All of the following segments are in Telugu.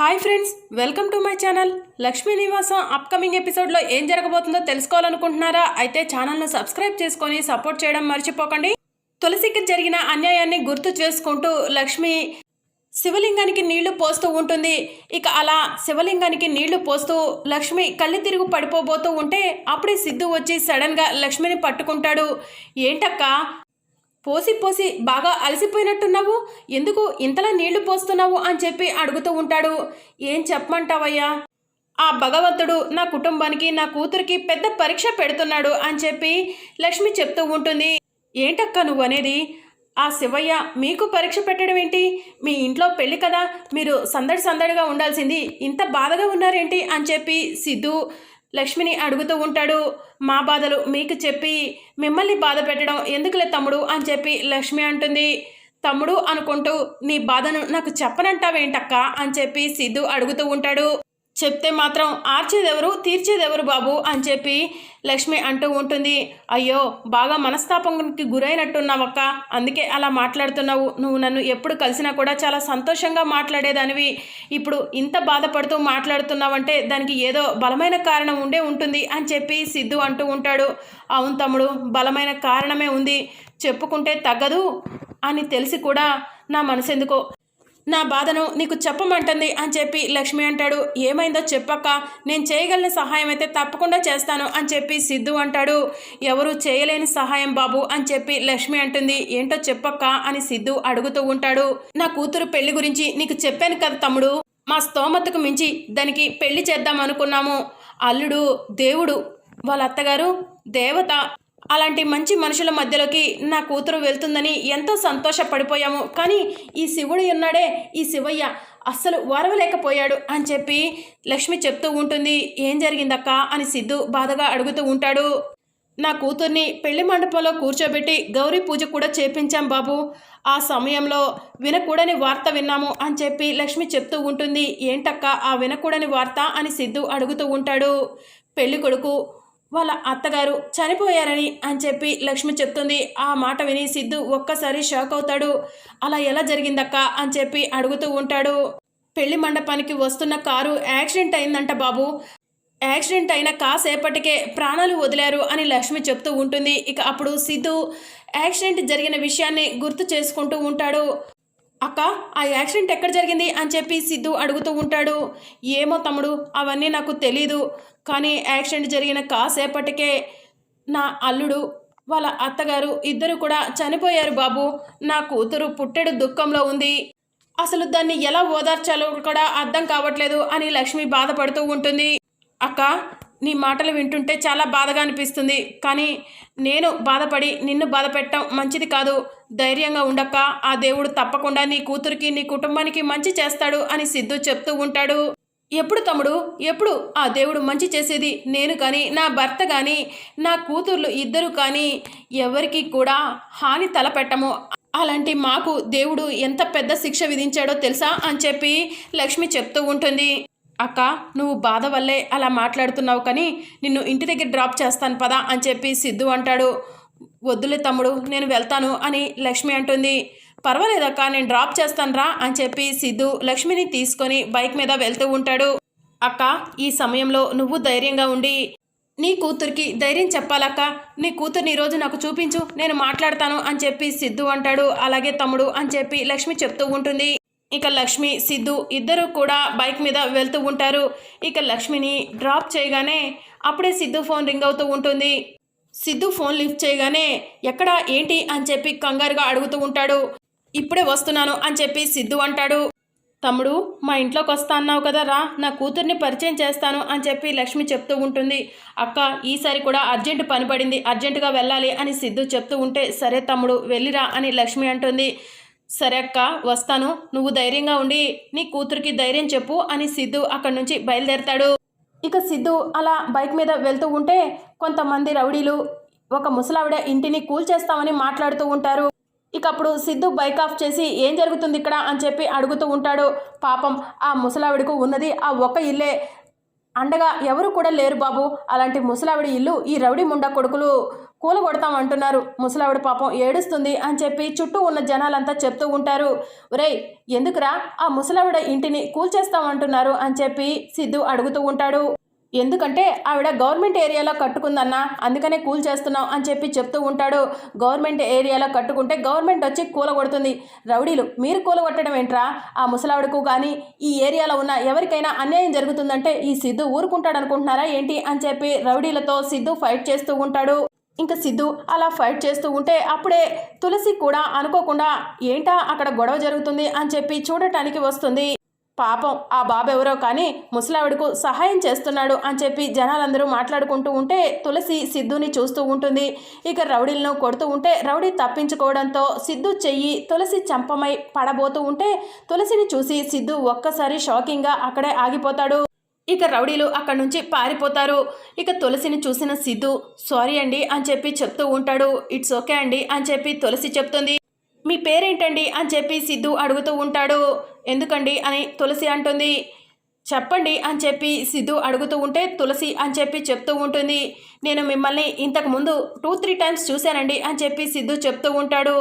Hi friends welcome to my channel. Lakshmi Nivasam upcoming ఎపిసోడ్లో ఏం జరగబోతుందో తెలుసుకోవాలనుకుంటున్నారా? అయితే ఛానల్ను సబ్స్క్రైబ్ చేసుకొని సపోర్ట్ చేయడం మర్చిపోకండి. తులసికి జరిగిన అన్యాయాన్ని గుర్తు చేసుకుంటూ లక్ష్మి శివలింగానికి నీళ్ళు పోస్తూ ఉంటుంది. ఇక అలా శివలింగానికి నీళ్ళు పోస్తూ లక్ష్మి కళ్ళు తిరుగు పడిపోబోతూ ఉంటే అప్పుడే సిద్ధు వచ్చి సడన్గా లక్ష్మిని పట్టుకుంటాడు. ఏంటక్క? పోసి పోసి బాగా అలసిపోయినట్టున్నావు? ఎందుకు ఇంతలా నీళ్ళు పోస్తున్నావు అని చెప్పి అడుగుతూ ఉంటాడు. ఏం చెప్పమంటావయ్యా? ఆ భగవంతుడు నా కుటుంబానికి నా కూతురికి పెద్ద పరీక్ష పెడుతున్నాడు అని చెప్పి లక్ష్మి చెప్తూ ఉంటుంది. ఏంటక్క నువ్వు అనేది? ఆ శివయ్య మీకు పరీక్ష పెట్టడం ఏంటి? మీ ఇంట్లో పెళ్ళి కదా మీరు సందడి సందడిగా ఉండాల్సింది. ఇంత బాధగా ఉన్నారేంటి? అని చెప్పి సిద్ధు లక్ష్మిని అడుగుతూ ఉంటాడు మా బాధలు మీకు చెప్పి మిమ్మల్ని బాధ పెట్టడం ఎందుకులే తమ్ముడు? అని చెప్పి లక్ష్మి అంటుంది. తమ్ముడు అనుకుంటూ నీ బాధను నాకు చెప్పనంటావేంటక్క? అని చెప్పి సిద్ధు అడుగుతూ ఉంటాడు. చెప్తే మాత్రం ఆర్చేదెవరు తీర్చేదెవరు బాబు అని చెప్పి లక్ష్మి అంటూ ఉంటుంది. అయ్యో బాగా మనస్తాపంకి గురైనట్టున్నావక్క. అందుకే అలా మాట్లాడుతున్నావు. నువ్వు నన్ను ఎప్పుడు కలిసినా కూడా చాలా సంతోషంగా మాట్లాడేదానివి. ఇప్పుడు ఇంత బాధపడుతూ మాట్లాడుతున్నావంటే దానికి ఏదో బలమైన కారణం ఉండే ఉంటుంది అని చెప్పి సిద్ధు అంటూ ఉంటాడు. అవును తమ్ముడు బలమైన కారణమే ఉంది. చెప్పుకుంటే తగ్గదు అని తెలిసి కూడా నా మనసెందుకో? నా బాధను నీకు చెప్పమంటుంది అని చెప్పి లక్ష్మి అంటాడు. ఏమైందో చెప్పక్క. నేను చేయగలిగిన సహాయం అయితే తప్పకుండా చేస్తాను అని చెప్పి సిద్ధు అంటాడు. ఎవరు చేయలేని సహాయం బాబు అని చెప్పి లక్ష్మి అంటుంది. ఏంటో చెప్పక్క అని సిద్ధు అడుగుతూ ఉంటాడు. నా కూతురు పెళ్ళి గురించి నీకు చెప్పాను కదా తమ్ముడు. మా స్తోమతకు మించి దానికి పెళ్ళి చేద్దాం అనుకున్నాము. అల్లుడు దేవుడు వాళ్ళ అత్తగారు దేవత అలాంటి మంచి మనుషుల మధ్యలోకి నా కూతురు వెళ్తుందని ఎంతో సంతోషపడిపోయాము. కానీ ఈ శివుడు ఉన్నాడే ఈ శివయ్య అస్సలు వరవలేకపోయాడు అని చెప్పి లక్ష్మి చెప్తూ ఉంటుంది. ఏం జరిగిందక్క? అని సిద్ధు బాధగా అడుగుతూ ఉంటాడు. నా కూతుర్ని పెళ్ళి మండపంలో కూర్చోబెట్టి గౌరీ పూజ కూడా చేపించాం బాబు. ఆ సమయంలో వినకూడని వార్త విన్నాము అని చెప్పి లక్ష్మి చెప్తూ ఉంటుంది. ఏంటక్క ఆ వినకూడని వార్త? అని సిద్ధు అడుగుతూ ఉంటాడు. పెళ్ళికొడుకు వాళ్ళ అత్తగారు చనిపోయారని అని చెప్పి లక్ష్మి చెప్తుంది. ఆ మాట విని సిద్ధు ఒక్కసారి షాక్ అవుతాడు. అలా ఎలా జరిగిందక్క అని చెప్పి అడుగుతూ ఉంటాడు. పెళ్ళి మండపానికి వస్తున్న కారు యాక్సిడెంట్ అయిందంట బాబు. యాక్సిడెంట్ అయిన కాసేపటికే ప్రాణాలు వదిలారు అని లక్ష్మి చెప్తూ ఉంటుంది. ఇక అప్పుడు సిద్ధు యాక్సిడెంట్ జరిగిన విషయాన్ని గుర్తు చేసుకుంటూ ఉంటాడు. అక్క ఆ యాక్సిడెంట్ ఎక్కడ జరిగింది అని చెప్పి సిద్ధు అడుగుతూ ఉంటాడు. ఏమో తమ్ముడు అవన్నీ నాకు తెలీదు. కానీ యాక్సిడెంట్ జరిగిన కాసేపటికే నా అల్లుడు వాళ్ళ అత్తగారు ఇద్దరు కూడా చనిపోయారు బాబు. నా కూతురు పుట్టెడు దుఃఖంలో ఉంది. అసలు దాన్ని ఎలా ఓదార్చాలో కూడా అర్థం కావట్లేదు అని లక్ష్మి బాధపడుతూ ఉంటుంది. అక్క నీ మాటలు వింటుంటే చాలా బాధగా అనిపిస్తుంది. కానీ నేను బాధపడి నిన్ను బాధ పెట్టడం మంచిది కాదు. ధైర్యంగా ఉండక్క. ఆ దేవుడు తప్పకుండా నీ కూతురికి నీ కుటుంబానికి మంచి చేస్తాడు అని సిద్ధు చెప్తూ ఉంటాడు. ఎప్పుడు తమ్ముడు? ఎప్పుడు? ఆ దేవుడు మంచి చేసేది నేను కానీ నా భర్త కానీ నా కూతుర్లు ఇద్దరు కానీ ఎవరికి కూడా హాని తలపెట్టము. అలాంటి మాకు దేవుడు ఎంత పెద్ద శిక్ష విధించాడో తెలుసా? అని చెప్పి లక్ష్మి చెప్తూ ఉంటుంది. అక్క నువ్వు బాధ వల్లే అలా మాట్లాడుతున్నావు కానీ నిన్ను ఇంటి దగ్గర డ్రాప్ చేస్తాను పదా అని చెప్పి సిద్ధు అంటాడు. వద్దులే తమ్ముడు నేను వెళ్తాను అని లక్ష్మి అంటుంది. పర్వాలేదక్క నేను డ్రాప్ చేస్తాను రా అని చెప్పి సిద్ధు లక్ష్మిని తీసుకొని బైక్ మీద వెళ్తూ ఉంటాడు. అక్క ఈ సమయంలో నువ్వు ధైర్యంగా ఉండి నీ కూతురికి ధైర్యం చెప్పాలక్క. నీ కూతుర్ని ఈరోజు నాకు చూపించు నేను మాట్లాడతాను అని చెప్పి సిద్ధు అంటాడు. అలాగే తమ్ముడు అని చెప్పి లక్ష్మి చెప్తూ ఉంటుంది. ఇక లక్ష్మి సిద్ధు ఇద్దరు కూడా బైక్ మీద వెళ్తూ ఉంటారు. ఇక లక్ష్మిని డ్రాప్ చేయగానే అప్పుడే సిద్ధు ఫోన్ రింగ్ అవుతూ ఉంటుంది. సిద్ధు ఫోన్ లిఫ్ట్ చేయగానే ఎక్కడ ఏంటి అని చెప్పి కంగారుగా అడుగుతూ ఉంటాడు. ఇప్పుడే వస్తున్నాను అని చెప్పి సిద్ధు అంటాడు. తమ్ముడు మా ఇంట్లోకి వస్తా అన్నావు కదా రా నా కూతుర్ని పరిచయం చేస్తాను అని చెప్పి లక్ష్మి చెప్తూ ఉంటుంది. అక్క ఈసారి కూడా అర్జెంటు పని పడింది అర్జెంటుగా వెళ్ళాలి అని సిద్ధు చెప్తూ ఉంటే సరే తమ్ముడు వెళ్ళిరా అని లక్ష్మి అంటుంది. సరే అక్క వస్తాను. నువ్వు ధైర్యంగా ఉండి నీ కూతురికి ధైర్యం చెప్పు అని సిద్ధు అక్కడి నుంచి బయలుదేరతాడు. ఇక సిద్ధు అలా బైక్ మీద వెళ్తూ ఉంటే కొంతమంది రౌడీలు ఒక ముసలావిడ ఇంటిని కూల్చేస్తామని మాట్లాడుతూ ఉంటారు. ఇక అప్పుడు సిద్ధు బైక్ ఆఫ్ చేసి ఏం జరుగుతుంది ఇక్కడ అని చెప్పి అడుగుతూ ఉంటాడు. పాపం ఆ ముసలావిడకు ఉన్నది ఆ ఒక్క ఇల్లే. అండగా ఎవరు కూడా లేరు బాబు. అలాంటి ముసలావిడి ఇల్లు ఈ రౌడీ ముండా కొడుకులు కూలగొడతాం అంటున్నారు. ముసలావిడ పాపం ఏడుస్తుంది అని చెప్పి చుట్టూ ఉన్న జనాలంతా చెప్తూ ఉంటారు. ఒరేయ్ ఎందుకురా ఆ ముసలావిడ ఇంటిని కూల్చేస్తాం అంటున్నారు అని చెప్పి సిద్ధు అడుగుతూ ఉంటాడు. ఎందుకంటే ఆవిడ గవర్నమెంట్ ఏరియాలో కట్టుకుందన్నా అందుకనే కూల్ చేస్తున్నాం అని చెప్పి చెప్తూ ఉంటాడు. గవర్నమెంట్ ఏరియాలో కట్టుకుంటే గవర్నమెంట్ వచ్చి కూలగొడుతుంది. రౌడీలు మీరు కూలగొట్టడం ఏంట్రా? ఆ ముసలావిడకు కానీ ఈ ఏరియాలో ఉన్న ఎవరికైనా అన్యాయం జరుగుతుందంటే ఈ సిద్ధు ఊరుకుంటాడు అనుకుంటున్నారా ఏంటి అని చెప్పి రౌడీలతో సిద్ధు ఫైట్ చేస్తూ ఉంటాడు. ఇంకా సిద్ధు అలా ఫైట్ చేస్తూ ఉంటే అప్పుడే తులసి కూడా అనుకోకుండా ఏంటా అక్కడ గొడవ జరుగుతుంది? అని చెప్పి చూడటానికి వస్తుంది. పాపం ఆ బాబు ఎవరో కానీ ముసలావిడకు సహాయం చేస్తున్నాడు అని చెప్పి జనాలందరూ మాట్లాడుకుంటూ ఉంటే తులసి సిద్ధుని చూస్తూ ఉంటుంది. ఇక రౌడీలను కొడుతూ ఉంటే రౌడీ తప్పించుకోవడంతో సిద్ధు చెయ్యి తులసి చంపమై పడబోతూ ఉంటే తులసిని చూసి సిద్ధు ఒక్కసారి షాకింగ్గా అక్కడే ఆగిపోతాడు. ఇక రౌడీలు అక్కడి నుంచి పారిపోతారు. ఇక తులసిని చూసిన సిద్ధు సారీ అండి అని చెప్పి చెప్తూ ఉంటాడు. ఇట్స్ ఓకే అండి అని చెప్పి తులసి చెప్తుంది. మీ పేరేంటండి అని చెప్పి సిద్ధు అడుగుతూ ఉంటాడు. ఎందుకండి అని తులసి అంటుంది. చెప్పండి అని చెప్పి సిద్ధు అడుగుతూ ఉంటే తులసి అని చెప్పి చెప్తూ ఉంటుంది. నేను మిమ్మల్ని ఇంతకుముందు టూ త్రీ టైమ్స్ చూశానండి అని చెప్పి సిద్ధు చెప్తూ ఉంటాడు.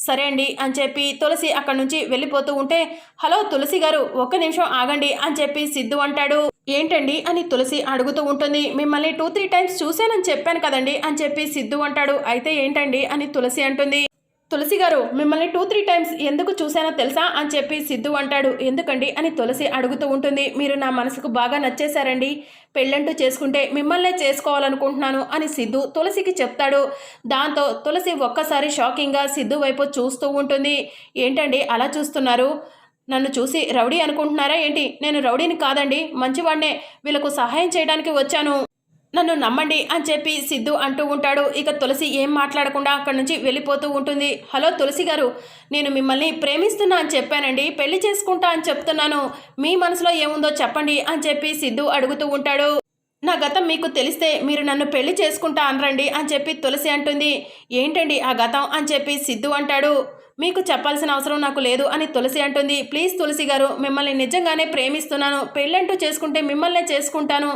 సరే అండి అని చెప్పి తులసి అక్కడి నుంచి వెళ్ళిపోతూ ఉంటే హలో తులసి గారు ఒక్క నిమిషం ఆగండి అని చెప్పి సిద్ధు అంటాడు. ఏంటండి? అని తులసి అడుగుతూ ఉంటుంది. మిమ్మల్ని టూ త్రీ టైమ్స్ చూశానని చెప్పాను కదండి అని చెప్పి సిద్ధు అంటాడు. అయితే ఏంటండి? అని తులసి అంటుంది. తులసి గారు మిమ్మల్ని టూ త్రీ టైమ్స్ ఎందుకు చూశానో తెలుసా? అని చెప్పి సిద్ధు అంటాడు. ఎందుకండి? అని తులసి అడుగుతూ ఉంటుంది. మీరు నా మనసుకు బాగా నచ్చేశారండి. పెళ్ళంటూ చేసుకుంటే మిమ్మల్నే చేసుకోవాలనుకుంటున్నాను అని సిద్ధు తులసికి చెప్తాడు. దాంతో తులసి ఒక్కసారి షాకింగ్గా సిద్ధు వైపు చూస్తూ ఉంటుంది. ఏంటండి అలా చూస్తున్నారు? నన్ను చూసి రౌడీ అనుకుంటున్నారా ఏంటి? నేను రౌడీని కాదండి. మంచివాడినే. వీళ్ళకు సహాయం చేయడానికి వచ్చాను. నన్ను నమ్మండి అని చెప్పి సిద్ధు అంటూ ఉంటాడు. ఇక తులసి ఏం మాట్లాడకుండా అక్కడి నుంచి వెళ్ళిపోతూ ఉంటుంది. హలో తులసి గారు నేను మిమ్మల్ని ప్రేమిస్తున్నా అని చెప్పానండి. పెళ్ళి చేసుకుంటా అని చెప్తున్నాను. మీ మనసులో ఏముందో చెప్పండి అని చెప్పి సిద్ధు అడుగుతూ ఉంటాడు. నా గతం మీకు తెలిస్తే మీరు నన్ను పెళ్ళి చేసుకుంటా అనరండి అని చెప్పి తులసి అంటుంది. ఏంటండి ఆ గతం అని చెప్పి సిద్ధు అంటాడు. మీకు చెప్పాల్సిన అవసరం నాకు లేదు అని తులసి అంటుంది. ప్లీజ్ తులసి గారు మిమ్మల్ని నిజంగానే ప్రేమిస్తున్నాను. పెళ్ళంటూ చేసుకుంటే మిమ్మల్నే చేసుకుంటాను.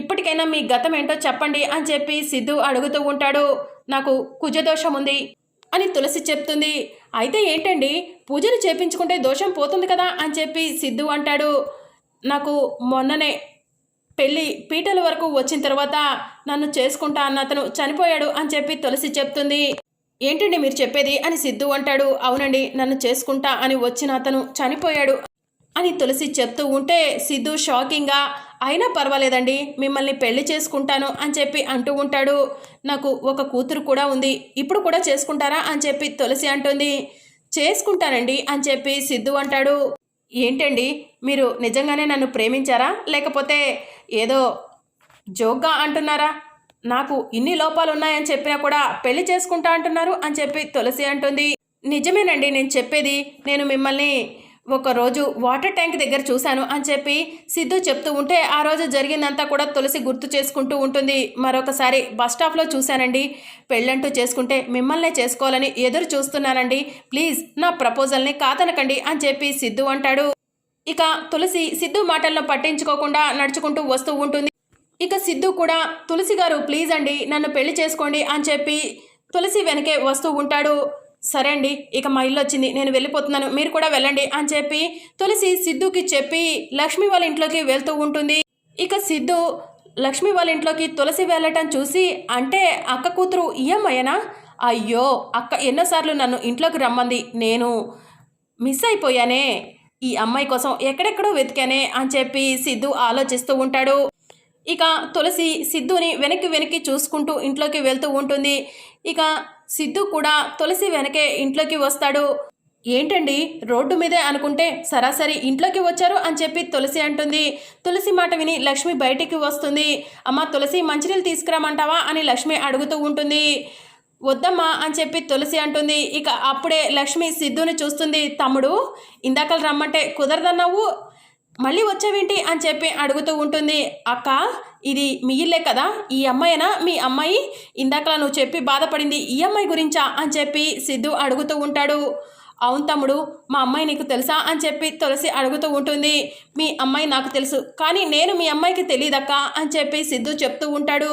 ఇప్పటికైనా మీ గతం ఏంటో చెప్పండి అని చెప్పి సిద్ధు అడుగుతూ ఉంటాడు. నాకు కుజదోషం ఉంది అని తులసి చెప్తుంది. అయితే ఏంటండి? పూజలు చేపించుకుంటే దోషం పోతుంది కదా అని చెప్పి సిద్ధు అంటాడు. నాకు మొన్ననే పెళ్ళి పీటల వరకు వచ్చిన తర్వాత నన్ను చేసుకుంటా అన్న అతను చనిపోయాడు అని చెప్పి తులసి చెప్తుంది. ఏంటండి మీరు చెప్పేది అని సిద్ధు అంటాడు. అవునండి నన్ను చేసుకుంటా అని వచ్చిన అతను చనిపోయాడు అని తులసి చెప్తూ ఉంటే సిద్ధు షాకింగ్గా అయినా పర్వాలేదండి మిమ్మల్ని పెళ్ళి చేసుకుంటాను అని చెప్పి అంటూ ఉంటాడు. నాకు ఒక కూతురు కూడా ఉంది ఇప్పుడు కూడా చేసుకుంటారా అని చెప్పి తులసి అంటుంది. చేసుకుంటానండి అని చెప్పి సిద్ధు అంటాడు. ఏంటండి మీరు నిజంగానే నన్ను ప్రేమించారా? లేకపోతే ఏదో జోక్గా అంటున్నారా? నాకు ఇన్ని లోపాలు ఉన్నాయని చెప్పినా కూడా పెళ్ళి చేసుకుంటా అంటున్నారు అని చెప్పి తులసి అంటుంది. నిజమేనండి నేను చెప్పేది నేను మిమ్మల్ని ఒకరోజు వాటర్ ట్యాంక్ దగ్గర చూశాను అని చెప్పి సిద్ధు చెప్తూ ఉంటే ఆ రోజు జరిగిందంతా కూడా తులసి గుర్తు చేసుకుంటూ ఉంటుంది. మరొకసారి బస్ స్టాప్లో చూశానండి. పెళ్ళంటూ చేసుకుంటే మిమ్మల్నే చేసుకోవాలని ఎదురు చూస్తున్నానండి. ప్లీజ్ నా ప్రపోజల్ని కాదనకండి అని చెప్పి సిద్ధు అంటాడు. ఇక తులసి సిద్ధు మాటల్లో పట్టించుకోకుండా నడుచుకుంటూ వస్తూ ఉంటుంది. ఇక సిద్ధు కూడా తులసి గారు ప్లీజ్ అండి నన్ను పెళ్ళి చేసుకోండి అని చెప్పి తులసి వెనకే వస్తూ ఉంటాడు. సరే అండి ఇక మా ఇల్లు వచ్చింది నేను వెళ్ళిపోతున్నాను మీరు కూడా వెళ్ళండి అని చెప్పి తులసి సిద్ధుకి చెప్పి లక్ష్మి వాళ్ళ ఇంట్లోకి వెళ్తూ ఉంటుంది. ఇక సిద్ధు లక్ష్మి వాళ్ళ ఇంట్లోకి తులసి వెళ్ళటం చూసి అంటే అక్క కూతురు ఈఎంఐనా అయ్యో అక్క ఎన్నోసార్లు నన్ను ఇంట్లోకి రమ్మంది నేను మిస్ అయిపోయానే ఈ అమ్మాయి కోసం ఎక్కడెక్కడో వెతికానే అని చెప్పి సిద్ధు ఆలోచిస్తూ ఉంటాడు. ఇక తులసి సిద్ధుని వెనక్కి వెనక్కి చూసుకుంటూ ఇంట్లోకి వెళ్తూ ఉంటుంది. ఇక సిద్ధు కూడా తులసి వెనకే ఇంట్లోకి వస్తాడు. ఏంటండి? రోడ్డు మీదే అనుకుంటే సరాసరి ఇంట్లోకి వచ్చారు అని చెప్పి తులసి అంటుంది. తులసి మాట విని లక్ష్మి బయటికి వస్తుంది. అమ్మ తులసి మంచినీళ్ళు తీసుకురామంటావా అని లక్ష్మి అడుగుతూ ఉంటుంది. వద్దమ్మా అని చెప్పి తులసి అంటుంది. ఇక అప్పుడే లక్ష్మి సిద్ధుని చూస్తుంది. తమ్ముడు ఇందాకలు రమ్మంటే కుదరదన్నావు? మళ్ళీ వచ్చావేంటి అని చెప్పి అడుగుతూ ఉంటుంది. అక్క ఇది మీ ఇల్లే కదా? ఈ అమ్మాయినా? మీ అమ్మాయి? ఇందాకలా నువ్వు చెప్పి బాధపడింది ఈ అమ్మాయి గురించా? అని చెప్పి సిద్ధు అడుగుతూ ఉంటాడు. అవును తమ్ముడు మా అమ్మాయి నీకు తెలుసా? అని చెప్పి తులసి అడుగుతూ ఉంటుంది. మీ అమ్మాయి నాకు తెలుసు కానీ నేను మీ అమ్మాయికి తెలియదక్క? అని చెప్పి సిద్ధు చెప్తూ ఉంటాడు.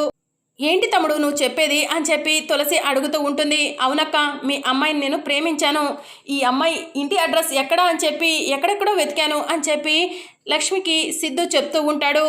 ఏంటి తమ్ముడు నువ్వు చెప్పేది? అని చెప్పి తులసి అడుగుతూ ఉంటుంది. అవునక్క మీ అమ్మాయిని నేను ప్రేమించాను. ఈ అమ్మాయి ఇంటి అడ్రస్ ఎక్కడ? అని చెప్పి ఎక్కడెక్కడో వెతికాను అని చెప్పి లక్ష్మికి సిద్ధు చెప్తూ ఉంటాడు.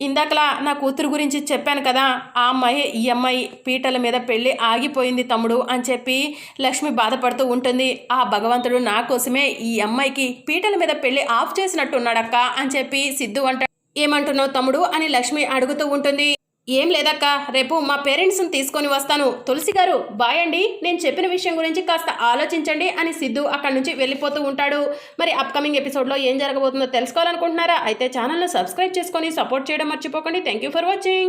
ఇందాకలా నా కూతురు గురించి చెప్పాను కదా ఆ అమ్మాయి ఈ అమ్మాయి. పీటల మీద పెళ్ళి ఆగిపోయింది తమ్ముడు అని చెప్పి లక్ష్మి బాధపడుతూ ఉంటుంది. ఆ భగవంతుడు నా కోసమే ఈ అమ్మాయికి పీటల మీద పెళ్ళి ఆఫ్ చేసినట్టున్నాడక్క అని చెప్పి సిద్ధు అంటాడు ఏమంటున్నావు తమ్ముడు? అని లక్ష్మి అడుగుతూ ఉంటుంది. ఏం లేదక్క. రేపు మా పేరెంట్స్ని తీసుకొని వస్తాను. తులసి గారు బాయ్ అండి. నేను చెప్పిన విషయం గురించి కాస్త ఆలోచించండి అని సిద్ధు అక్కడి నుంచి వెళ్ళిపోతూ ఉంటాడు. మరి అప్కమింగ్ ఎపిసోడ్లో ఏం జరగబోతుందో తెలుసుకోవాలనుకుంటున్నారా? అయితే ఛానల్ను సబ్స్క్రైబ్ చేసుకొని సపోర్ట్ చేయడం మర్చిపోకండి. Thank you for watching